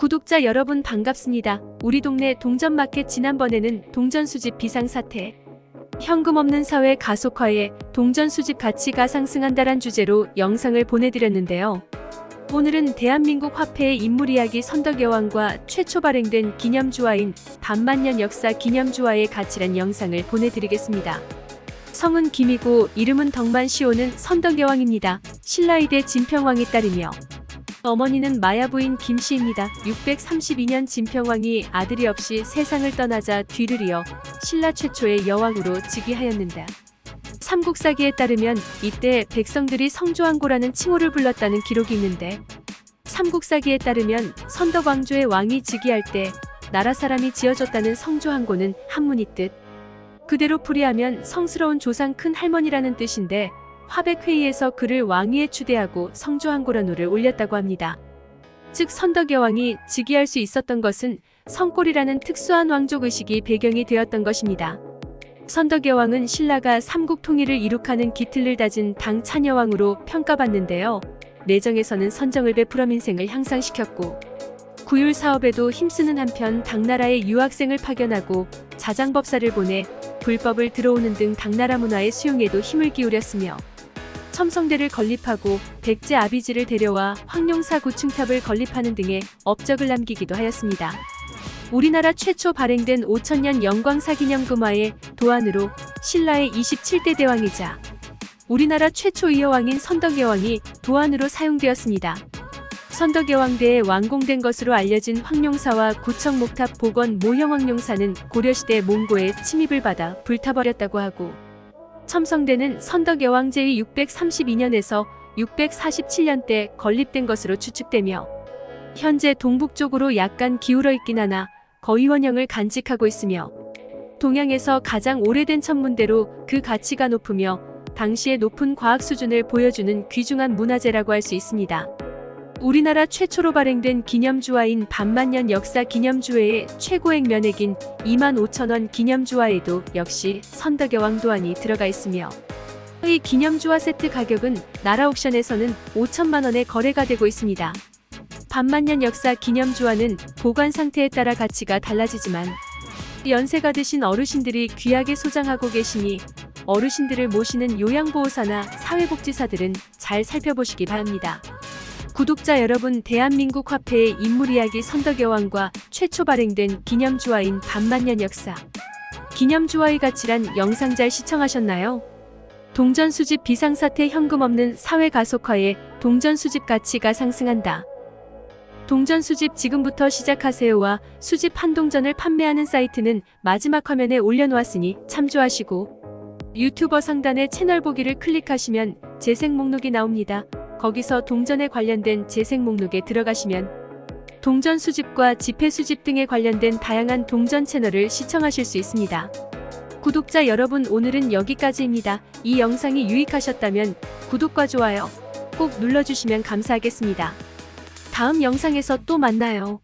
구독자 여러분 반갑습니다. 우리 동네 동전마켓 지난번에는 동전 수집 비상사태, 현금 없는 사회 가속화에 동전 수집 가치가 상승한다란 주제로 영상을 보내드렸는데요. 오늘은 대한민국 화폐의 인물 이야기 선덕여왕과 최초 발행된 기념주화인 반만년 역사 기념주화의 가치란 영상을 보내드리겠습니다. 성은 김이고 이름은 덕만시오는 선덕여왕입니다. 신라이대 진평왕이 따르며 어머니는 마야 부인 김씨입니다. 632년 진평왕이 아들이 없이 세상을 떠나자 뒤를 이어 신라 최초의 여왕으로 즉위하였는다. 삼국사기에 따르면 이때 백성들이 성조왕고라는 칭호를 불렀다는 기록이 있는데 삼국사기에 따르면 선덕왕조의 왕이 즉위할 때 나라 사람이 지어줬다는 성조항고는 한문이 뜻 그대로 풀이하면 성스러운 조상 큰 할머니라는 뜻인데 화백회의에서 그를 왕위에 추대하고 성조항고라노를 올렸다고 합니다. 즉 선덕여왕이 즉위할 수 있었던 것은 성골이라는 특수한 왕족 의식이 배경이 되었던 것입니다. 선덕여왕은 신라가 삼국 통일을 이룩하는 기틀을 다진 당 찬여왕으로 평가받는데요. 내정에서는 선정을 베풀어 민생을 향상시켰고 구율 사업에도 힘쓰는 한편 당나라에 유학생을 파견하고 자장법사를 보내 불법을 들어오는 등 당나라 문화의 수용에도 힘을 기울였으며 첨성대를 건립하고 백제 아비지를 데려와 황룡사 구층탑을 건립하는 등의 업적을 남기기도 하였습니다. 우리나라 최초 발행된 5천년 영광사 기념금화의 도안으로 신라의 27대 대왕이자 우리나라 최초 이여왕인 선덕여왕이 도안으로 사용되었습니다. 선덕여왕대에 완공된 것으로 알려진 황룡사와 구청목탑 복원 모형 황룡사는 고려시대 몽고의 침입을 받아 불타버렸다고 하고 첨성대는 선덕여왕 제위 632년에서 647년 때 건립된 것으로 추측되며 현재 동북쪽으로 약간 기울어 있긴 하나 거의 원형을 간직하고 있으며 동양에서 가장 오래된 천문대로 그 가치가 높으며 당시의 높은 과학 수준을 보여주는 귀중한 문화재라고 할 수 있습니다. 우리나라 최초로 발행된 기념주화인 반만년 역사 기념주회의 최고액 면액인 2만 5천원 기념주화에도 역시 선덕여왕 도안이 들어가 있으며 이 기념주화 세트 가격은 나라 옥션에서는 5천만 원에 거래가 되고 있습니다. 반만년 역사 기념주화는 보관 상태에 따라 가치가 달라지지만 연세가 드신 어르신들이 귀하게 소장하고 계시니 어르신들을 모시는 요양보호사나 사회복지사들은 잘 살펴보시기 바랍니다. 구독자 여러분 대한민국 화폐의 인물 이야기 선덕여왕과 최초 발행된 기념주화인 반만년 역사 기념주화의 가치란 영상 잘 시청하셨나요? 동전 수집 비상사태 현금 없는 사회 가속화에 동전 수집 가치가 상승한다. 동전 수집 지금부터 시작하세요와 수집 한동전을 판매하는 사이트는 마지막 화면에 올려놓았으니 참조하시고 유튜버 상단의 채널 보기를 클릭하시면 재생 목록이 나옵니다. 거기서 동전에 관련된 재생 목록에 들어가시면 동전 수집과 지폐 수집 등에 관련된 다양한 동전 채널을 시청하실 수 있습니다. 구독자 여러분 오늘은 여기까지입니다. 이 영상이 유익하셨다면 구독과 좋아요 꼭 눌러주시면 감사하겠습니다. 다음 영상에서 또 만나요.